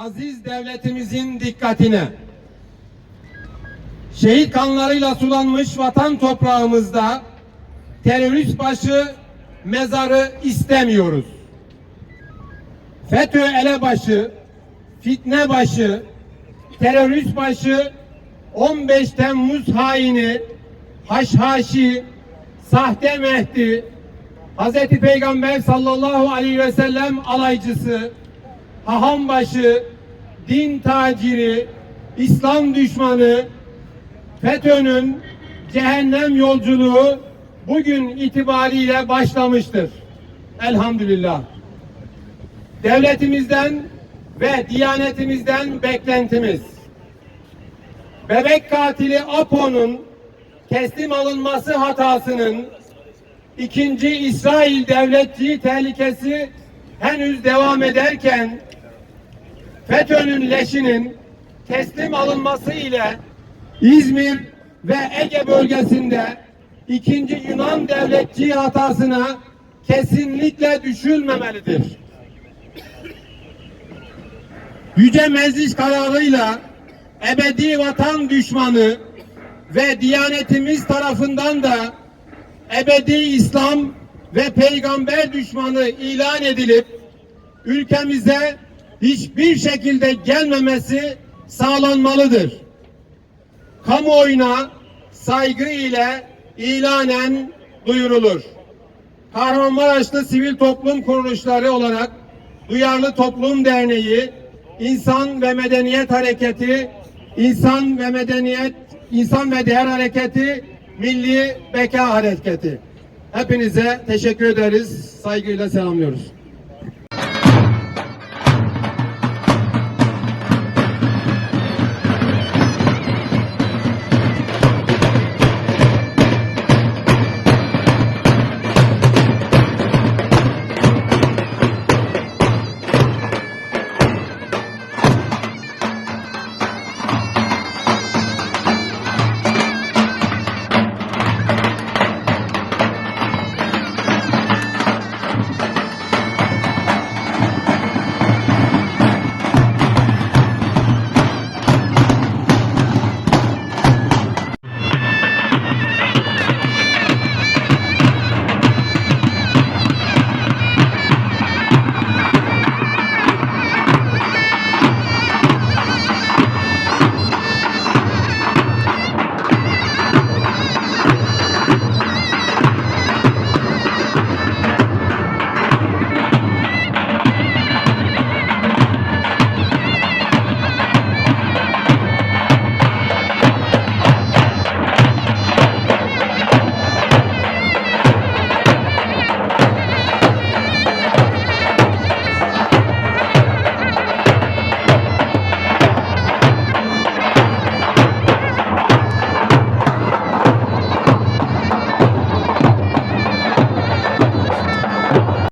aziz devletimizin dikkatine. Şehit kanlarıyla sulanmış vatan toprağımızda terörist başı mezarı istemiyoruz. FETÖ elebaşı, fitne başı, terörist başı 15 Temmuz haini, haşhaşi, sahte Mehdi, Hz. Peygamber sallallahu aleyhi ve sellem alaycısı, hahambaşı, din taciri, İslam düşmanı, FETÖ'nün cehennem yolculuğu bugün itibariyle başlamıştır. Elhamdülillah. Devletimizden ve diyanetimizden beklentimiz bebek katili Apo'nun teslim alınması hatasının ikinci İsrail devletçiliği tehlikesi henüz devam ederken FETÖ'nün leşinin teslim alınması ile İzmir ve Ege bölgesinde ikinci Yunan devletçiliği hatasına kesinlikle düşülmemelidir. Yüce Meclis kararıyla ebedi vatan düşmanı ve Diyanetimiz tarafından da ebedi İslam ve peygamber düşmanı ilan edilip ülkemize hiçbir şekilde gelmemesi sağlanmalıdır. Kamuoyuna saygı ile ilanen duyurulur. Kahramanmaraşlı Sivil Toplum Kuruluşları olarak Duyarlı Toplum Derneği, İnsan ve Medeniyet Hareketi, İnsan ve Medeniyet, İnsan ve Değer Hareketi, Milli Beka Hareketi. Hepinize teşekkür ederiz. Saygıyla selamlıyoruz.